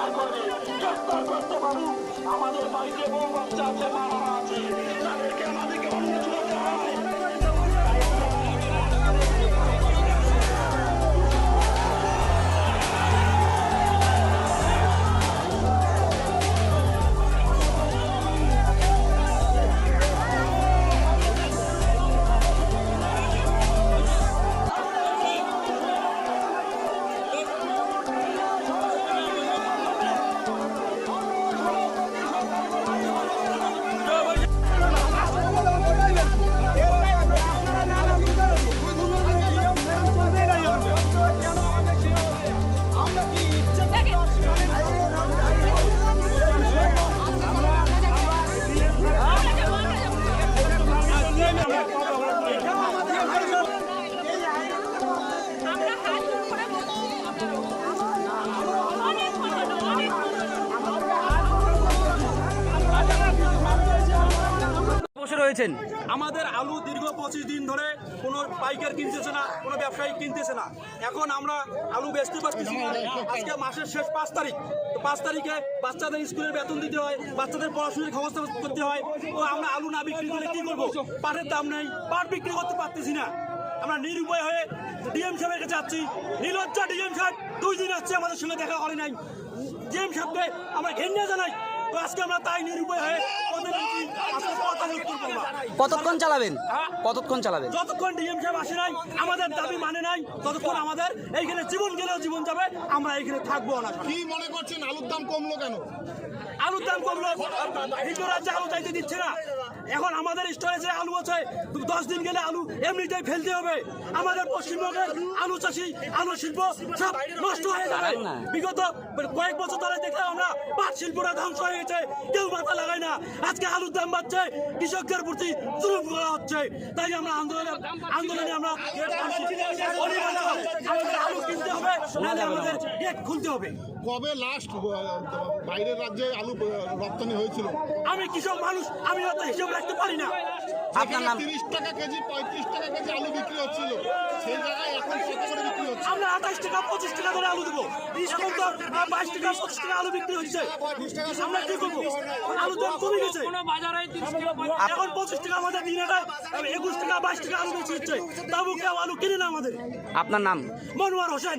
গ্রেফতার করবে। গ্রেফতার করতে পারুক। আমাদের বাড়িতে বউ বাচ্চা আছে মা রয়েছেন। আমাদের আলু দীর্ঘ পঁচিশ দিন ধরে কোনো পাইকার কিনতেছে না, কোনো ব্যবসায়ী কিনতেছে না। এখন আমরা আলু বেচতে পারতেছি আজকে মাসের শেষ পাঁচ তারিখ। তো পাঁচ তারিখে বাচ্চাদের স্কুলের বেতন দিতে হয়, বাচ্চাদের পড়াশোনার ব্যবস্থা করতে হয়। তো আমরা আলু না বিক্রি করে কি করব? পাটের দাম নেই, পাট বিক্রি করতে পারতেছি না। আমরা নিরুপায় হয়ে ডিএম সাহেবের কাছে যাচ্ছি। নীলজ্জা ডিএম সাহেব, দুই দিন আসছে আমাদের সঙ্গে দেখা করে নাই। ডিএম সাহেবকে আমরা ঘেন্না জানাই। তো আজকে আমরা তাই নিরুপায় হয়ে কতক্ষণ চালাবেন? কতক্ষণ চালাবেন? যতক্ষণ ডিএম সাহেব আসে নাই আমাদের দাবি মানে নাই ততক্ষণ আমাদের এইখানে জীবন গেলেও জীবন যাবে আমরা এইখানে থাকব না। কি মনে করছেন? আলুর দাম কমলো কেন? আলুর দাম কমলো। হিন্দু রাজ্যে আলু চাইতে দিচ্ছে না। এখন আমাদের স্টোরেজে আলু আছে দশ দিন গেলে আলু এমনিতেই ফেলতে হবে। আমাদের পশ্চিমবঙ্গের আলু চাষি আলু শিল্প সব নষ্ট হয়ে যাবে। বিগত কয়েক বছর ধরে দেখলাম আমরা পাট শিল্পটা ধ্বংস হয়ে গেছে। কেউ মাথা লাগায় না। আজকে আলুর দাম বাড়ছে। কৃষকদের প্রতি জুলুম করা হচ্ছে। তাই আমরা আন্দোলনে আন্দোলনে আমরা আলু কিনতে হবে নাহলে আমাদের গেট খুলতে হবে। কবে লাস্ট বাইরের রাজ্যে আলু আহ, রপ্তানি হয়েছিল। আমি কৃষক মানুষ আমি অত হিসাব রাখতে পারি না। আপনার নাম? তিরিশ টাকা কেজি পঁয়ত্রিশ টাকা কেজি আলু বিক্রি হচ্ছিল সেই জায়গায় এখন কত করে বিক্রি হচ্ছে। আমরা আঠাশ টাকা পঁচিশ টাকা ধরে আলু দেবো। এখন তো বাইশ টাকা পঁচিশ টাকা আলু বিক্রি হচ্ছে। আমরা কি করব? আলু দাম কমে গেছে। এখন পঁচিশ টাকা আমাদের দিনেটা একুশ টাকা বাইশ টাকা আলু বেশি হচ্ছে। তাবু কেউ আলু কিনে না আমাদের। আপনার নাম? মনোয়ার হোসেন।